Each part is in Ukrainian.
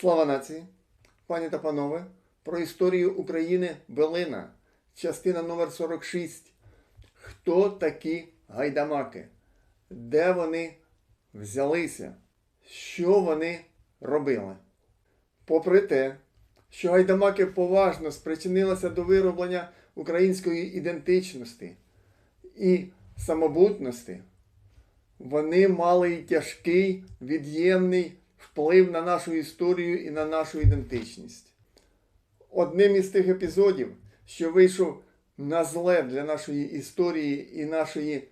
Слава нації! Пані та панове, про історію України Белина, частина номер 46. Хто такі гайдамаки? Де вони взялися? Що вони робили? Попри те, що гайдамаки поважно спричинилися до вироблення української ідентичності і самобутності, вони мали й тяжкий від'ємний вплив на нашу історію і на нашу ідентичність. Одним із тих епізодів, що вийшов на зле для нашої історії і нашої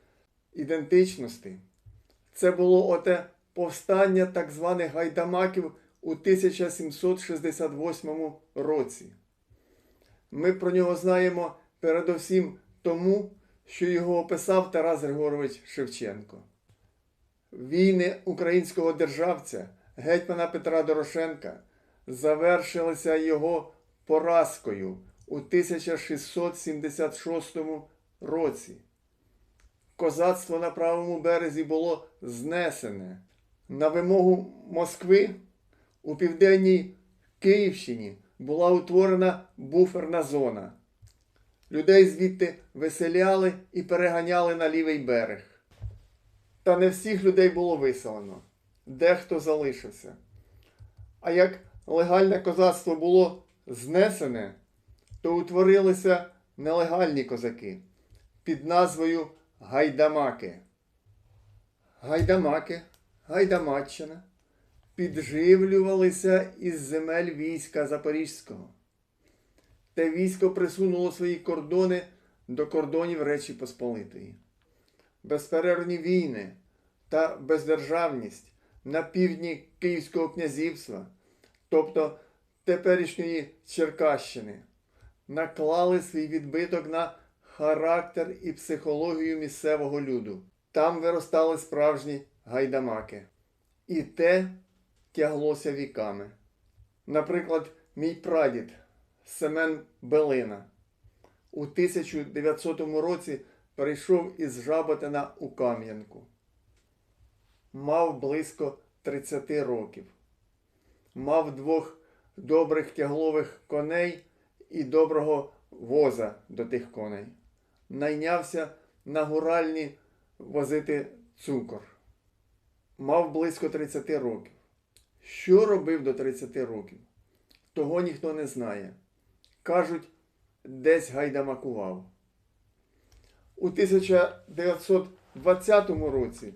ідентичності, це було оте повстання так званих гайдамаків у 1768 році. Ми про нього знаємо передовсім тому, що його описав Тарас Григорович Шевченко. Війни українського державця, гетьмана Петра Дорошенка, завершилися його поразкою у 1676 році. Козацтво на правому березі було знесене. На вимогу Москви у південній Київщині була утворена буферна зона. Людей звідти виселяли і переганяли на лівий берег. Та не всіх людей було виселено, дехто залишився. А як легальне козацтво було знесене, то утворилися нелегальні козаки під назвою Гайдамаки. Гайдамаки, Гайдамаччина підживлювалися із земель війська Запорізького. Те військо присунуло свої кордони до кордонів Речі Посполитої. Безперервні війни та бездержавність на півдні Київського князівства, тобто теперішньої Черкащини, наклали свій відбиток на характер і психологію місцевого люду. Там виростали справжні гайдамаки. І те тяглося віками. Наприклад, мій прадід Семен Белина у 1900 році перейшов із Жаботина у Кам'янку. Мав близько 30 років. Мав двох добрих тяглових коней і доброго воза до тих коней. Найнявся на гуральні возити цукор. Мав близько 30 років. Що робив до 30 років? Того ніхто не знає. Кажуть, десь гайдамакував. У 1920 році,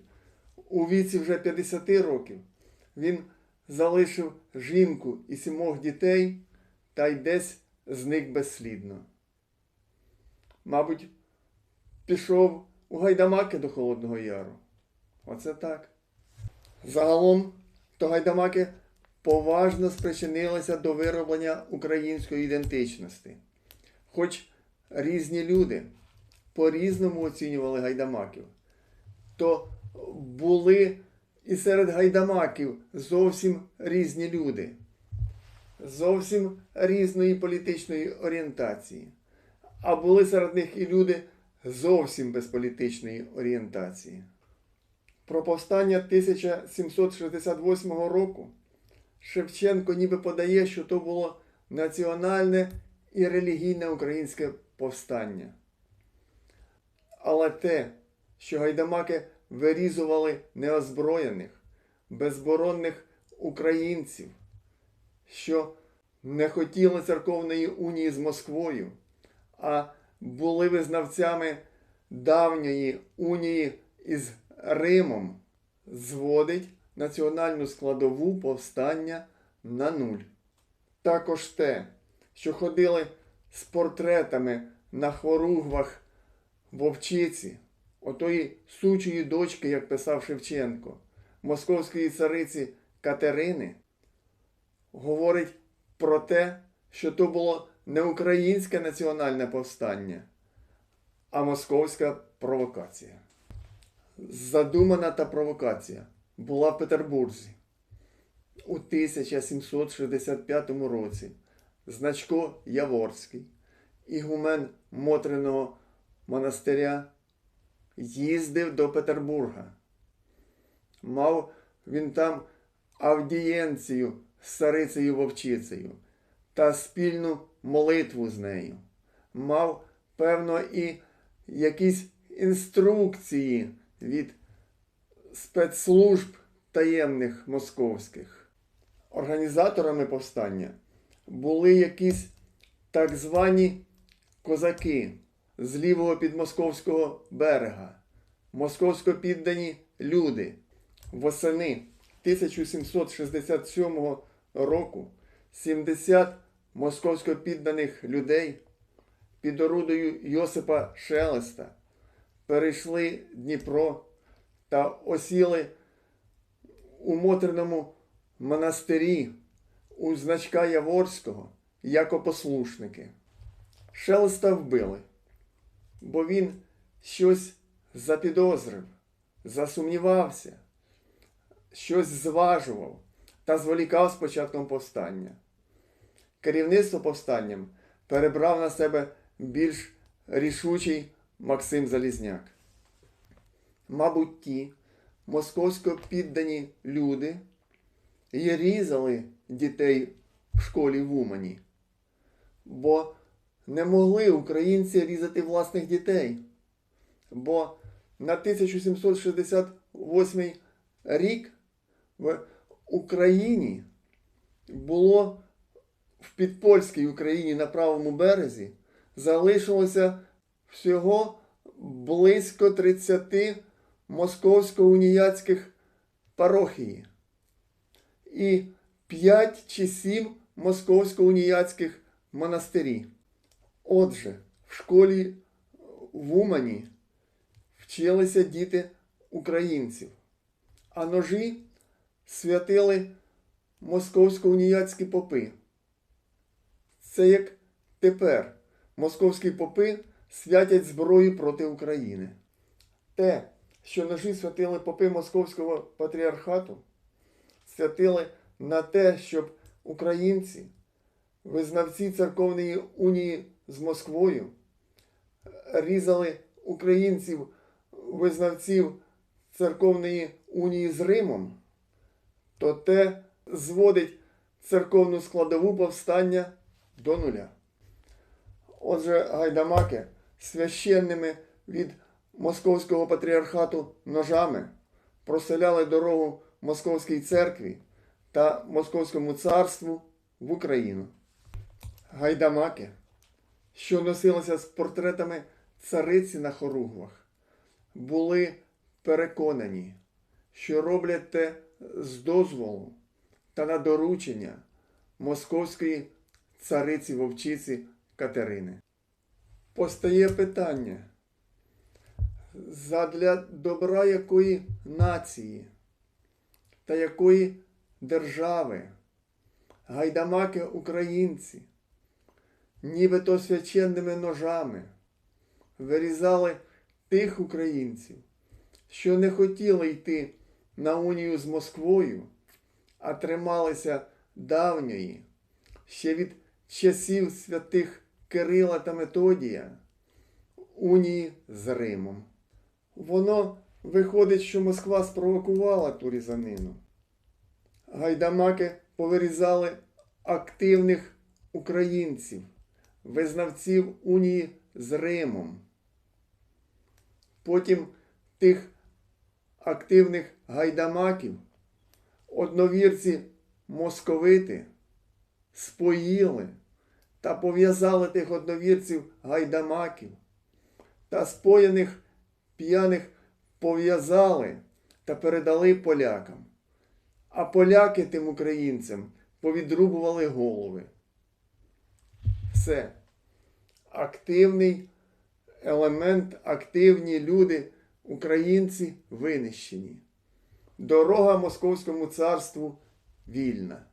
у віці вже 50 років, він залишив жінку і сімох дітей та й десь зник безслідно. Мабуть, пішов у гайдамаки до Холодного Яру. Оце так. Загалом, то гайдамаки поважно спричинилися до вироблення української ідентичності. Хоч різні люди по-різному оцінювали гайдамаків, то були і серед гайдамаків зовсім різні люди, зовсім різної політичної орієнтації. А були серед них і люди зовсім без політичної орієнтації. Про повстання 1768 року Шевченко ніби подає, що то було національне і релігійне українське повстання. Але те, що гайдамаки вирізували неозброєних, безборонних українців, що не хотіли церковної унії з Москвою, а були визнавцями давньої унії із Римом, зводить національну складову повстання на нуль. Також те, що ходили з портретами на хоругвах вовчиці, отої сучої дочки, як писав Шевченко, московської цариці Катерини, говорить про те, що то було не українське національне повстання, а московська провокація. Задумана та провокація була в Петербурзі у 1765 році. Значко Яворський, ігумен Мотриного монастиря, їздив до Петербурга. Мав він там авдієнцію з царицею вовчицею та спільну молитву з нею. Мав, певно, і якісь інструкції від спецслужб таємних московських. Організаторами повстання були якісь так звані козаки з лівого підмосковського берега, московсько піддані люди. Восени 1767 року 70 московсько підданих людей під орудою Йосипа Шелеста перейшли Дніпро та осіли у Мотриному монастирі у значка Яворського як послушники. Шелеста вбили, бо він щось запідозрив, засумнівався, щось зважував та зволікав з початком повстання. Керівництво повстанням перебрав на себе більш рішучий Максим Залізняк. Мабуть, ті московсько піддані люди і різали дітей в школі в Умані, бо не могли українці різати власних дітей. Бо на 1768 рік в Україні було в підпольській Україні на правому березі залишилося всього близько 30 московсько-уніяцьких парохії і 5 чи 7 московсько-уніяцьких монастирі. Отже, в школі в Умані вчилися діти українців, а ножі святили московсько-уніяцькі попи. Це як тепер московські попи святять зброю проти України. Те, що ножі святили попи Московського патріархату, святили на те, щоб українці, визнавці церковної унії з Москвою, різали українців, визнавців церковної унії з Римом, то те зводить церковну складову повстання до нуля. Отже, гайдамаки священними від московського патріархату ножами проселяли дорогу Московській церкві та Московському царству в Україну. Гайдамаки, що носилися з портретами цариці на хоругвах, були переконані, що роблять те з дозволу та на доручення московської цариці вовчиці Катерини. Постає питання, задля добра якої нації та якої держави гайдамаки українці, нібито священними ножами вирізали тих українців, що не хотіли йти на унію з Москвою, а трималися давньої, ще від часів святих Кирила та Методія, унії з Римом. Воно виходить, що Москва спровокувала ту різанину. Гайдамаки повирізали активних українців, визнавців унії з Римом. Потім тих активних гайдамаків, одновірці московити споїли та пов'язали тих одновірців гайдамаків та споєних п'яних пов'язали та передали полякам. А поляки тим українцям повідрубували голови. Все. Активний елемент, активні люди, українці винищені. Дорога Московському царству вільна.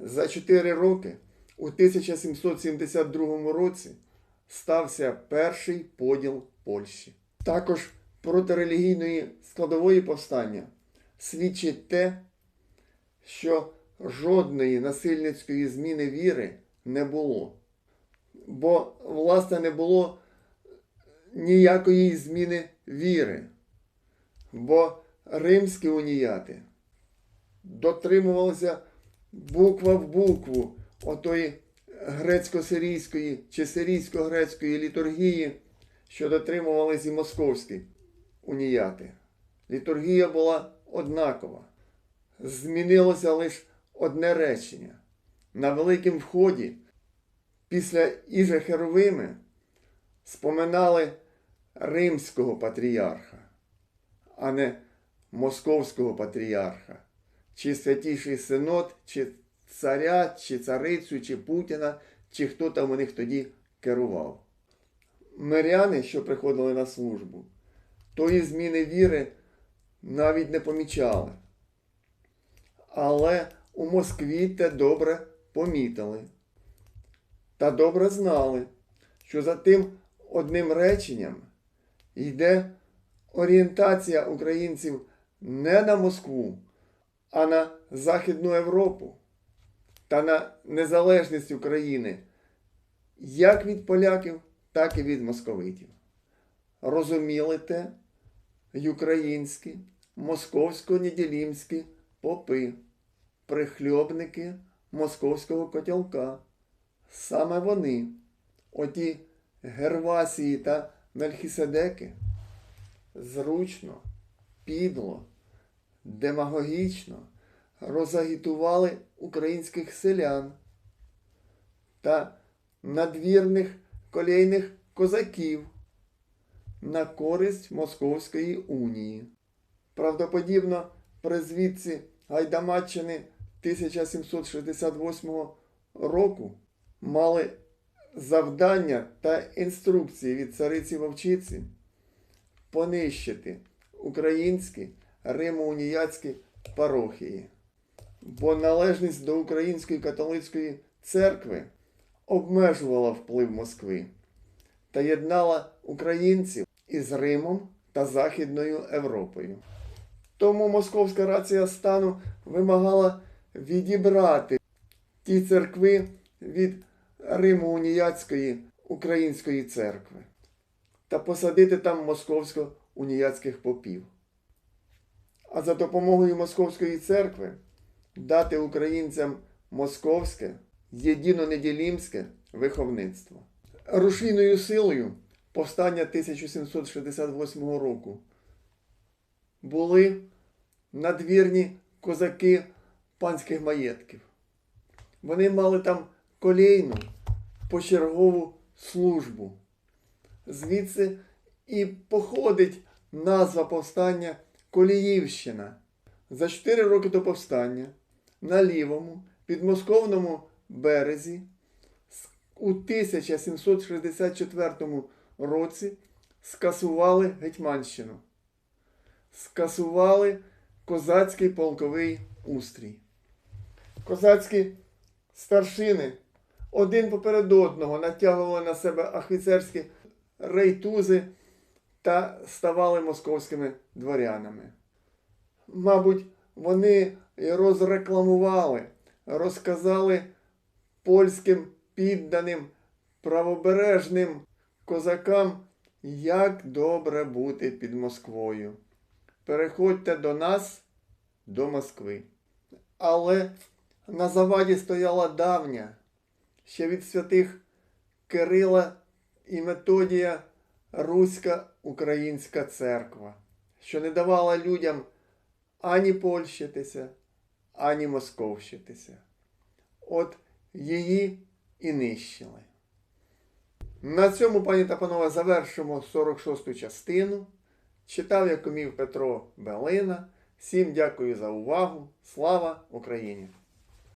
За 4 роки у 1772 році стався перший поділ Польщі. Також проти релігійної складової повстання свідчить те, що жодної насильницької зміни віри не було. Бо, власне, не було ніякої зміни віри. Бо римські уніяти дотримувалися буква в букву отої грецько-сирійської чи сирійсько-грецької літургії, що дотримувались і московські уніяти. Літургія була однакова. Змінилося лише одне речення. На великім вході після Іже Херовими споминали римського патріарха, а не московського патріарха, чи святіший синод, чи царя, чи царицю, чи Путіна, чи хто там у них тоді керував. Миряни, що приходили на службу, тої зміни віри навіть не помічали. Але у Москві те добре помітили та добре знали, що за тим одним реченням йде орієнтація українців не на Москву, а на Західну Європу та на незалежність України як від поляків, так і від московитів. Розуміли те й українські, московсько-неділімські попи, прихльобники московського котілка. Саме вони, оті Гервасії та Мельхіседеки, зручно, підло, демагогічно розагітували українських селян та надвірних колейних козаків на користь Московської унії. Правдоподібно, при звідці Гайдамаччини 1768 року мали завдання та інструкції від цариці Вовчиці понищити українські римоуніяцькі парохії, бо належність до Української католицької церкви обмежувала вплив Москви та єднала українців із Римом та Західною Європою. Тому московська рація стану вимагала відібрати ті церкви від Римо-Уніяцької Української церкви та посадити там московсько-уніяцьких попів. А за допомогою Московської церкви дати українцям московське, єдино-неділімське виховництво. Рушійною силою повстання 1768 року були надвірні козаки панських маєтків. Вони мали там колейну почергову службу. Звідси і походить назва повстання Коліївщина. За 4 роки до повстання на лівому підмосковному березі у 1764 році скасували Гетьманщину, скасували козацький полковий устрій. Козацькі старшини один поперед одного натягували на себе офіцерські рейтузи та ставали московськими дворянами. Мабуть, вони розрекламували, розказали польським підданим правобережним козакам, як добре бути під Москвою. Переходьте до нас, до Москви. Але на заваді стояла давня, ще від святих Кирила і Методія Руська Українська церква, що не давала людям ані польщитися, ані московщитися. От її і нищили. На цьому, пані та панове, завершимо 46-ту частину. Читав Якомів Петро Белина. Всім дякую за увагу. Слава Україні!